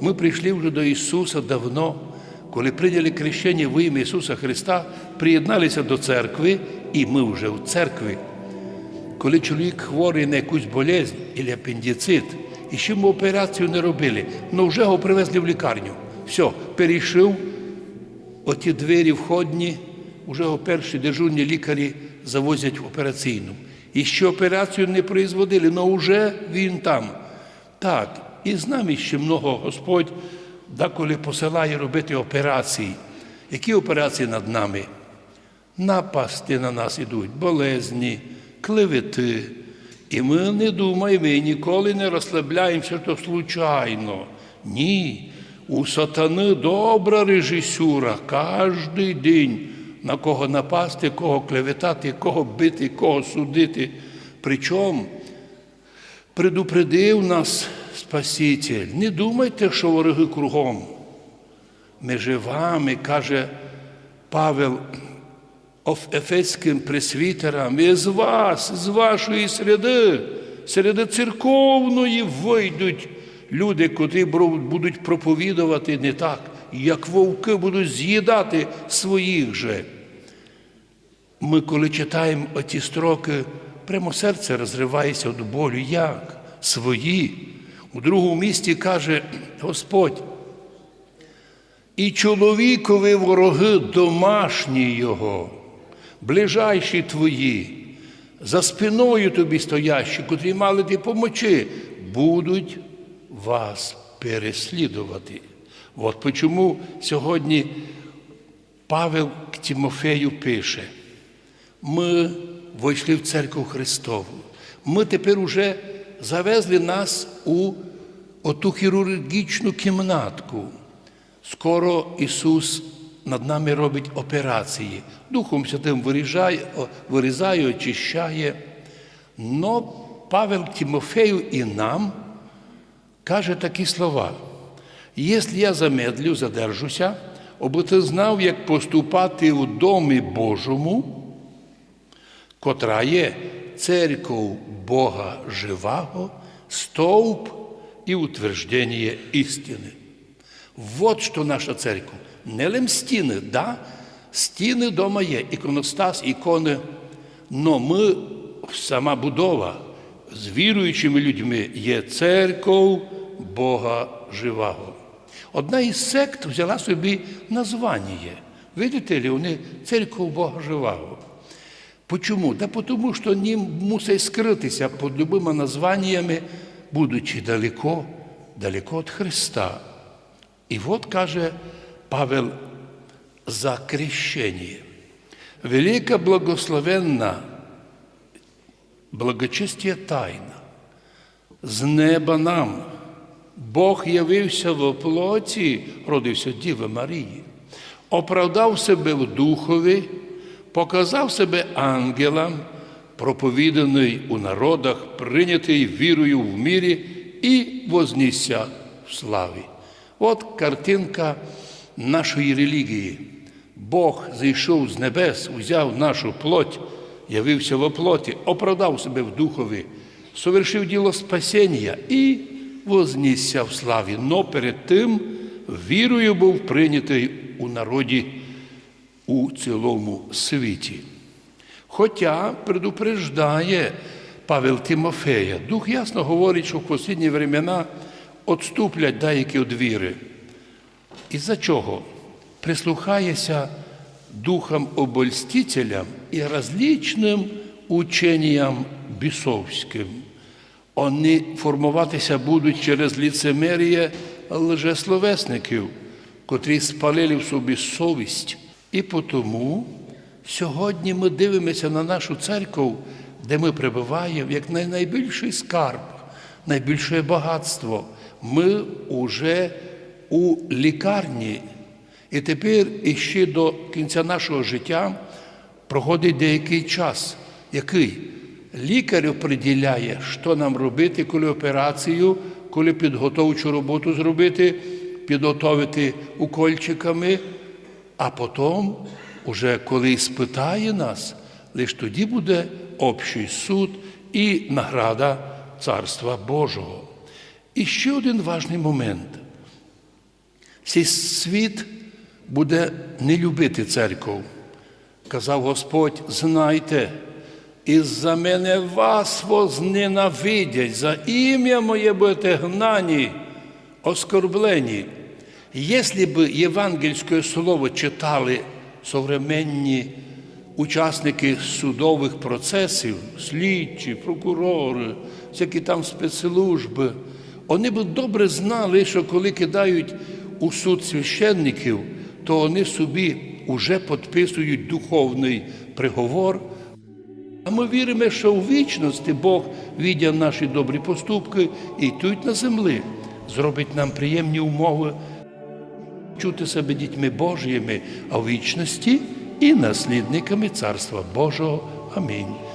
Ми прийшли вже до Ісуса давно, коли прийняли крещення в ім'я Ісуса Христа, приєдналися до церкви, і ми вже в церкві. Коли чоловік хворий на якусь болезнь або апендицит, і ще ми операцію не робили, але вже його привезли в лікарню. Все, перейшов, оті двері входні, вже його перші дежурні лікарі завозять в операційну. І ще операцію не производили, але вже він там. Так, і з нами ще много Господь деколи посилає робити операції. Які операції над нами? Напасти на нас ідуть, болезні, клевети. І ми не думаємо і ніколи не розслабляємося, то случайно. Ні. У сатани добра режисюра кожний день, на кого напасти, кого клеветати, кого бити, кого судити. Причому предупредив нас Спаситель. Не думайте, що вороги кругом. Між вами, каже Павел ефеським пресвітерам, і з вас, з вашої середи, середи церковної вийдуть люди, котрі будуть проповідувати не так, як вовки будуть з'їдати своїх же. Ми, коли читаємо оті строки, прямо серце розривається від болю. Як? Свої. У другому місті каже Господь. І чоловікові вороги домашні його, ближайші твої, за спиною тобі стоящі, котрі мали ти помочи, будуть вас переслідувати. От чому сьогодні Павел к Тимофею пише. Ми войшли в церкву Христову. Ми тепер уже завезли нас у оту хірургічну кімнатку. Скоро Ісус над нами робить операції. Духом Святим вирізає, вирізає, очищає. Но Павел Тимофею і нам каже такі слова. Якщо я замедлю, задержуся, аби ти знав, як поступати у домі Божому, котра є церков Бога живого, стовп і утверждення істини. Вот що наша церква. Не лим стіни, да? Стіни дома є, іконостас, ікони. Но ми, сама будова з віруючими людьми є церков Бога живого. Одна із сект взяла собі названня. Видите ли, вони церков Бога живого. Почому? Да тому, що вони мусять скритися під любими названнями, будучи далеко, далеко від Христа. І от каже Павел за крещення. Велика благословенна благочестя тайна. З неба нам Бог явився в плоті, родився Діви Марії, оправдав себе в духові, показав себе ангелам, проповіданий у народах, прийнятий вірою в мірі і вознісся в славі. От картинка нашої релігії. Бог зійшов з небес, узяв нашу плоть, явився в оплоті, оправдав себе в духові, совершив діло спасіння і вознісся в славі. Но перед тим вірою був прийнятий у народі у цілому світі. Хоча предупреждає Павел Тимофея, Дух ясно говорить, що в останні времена відступлять деякі від віри. Із-за чого? Прислухається духам обольстителям і различним ученням бісовським. Вони формуватися будуть через ліцемерія лжесловесників, котрі спалили в собі совість. І тому сьогодні ми дивимося на нашу церкву, де ми перебуваємо, як на найбільший скарб, найбільше багатство. Ми вже у лікарні. І тепер іще до кінця нашого життя проходить деякий час, який лікар определяє, що нам робити, коли операцію, коли підготовчу роботу зробити, підготовити укольчиками, а потім, уже коли спитає нас, лише тоді буде общий суд і награда Царства Божого. І ще один важний момент. Цей світ буде не любити церков. Казав Господь, знайте, із-за мене вас возненавидять, за ім'я моє будете гнані, оскорблені. Якщо б євангельське слово читали современні учасники судових процесів, слідчі, прокурори, всякі там спецслужби, вони б добре знали, що коли кидають у суд священників, то вони собі вже підписують духовний приговор. А ми віримо, що у вічності Бог, віддя наші добрі поступки і тут на землі, зробить нам приємні умови чути себе дітьми Божіми, а в вічності і наслідниками Царства Божого. Амінь.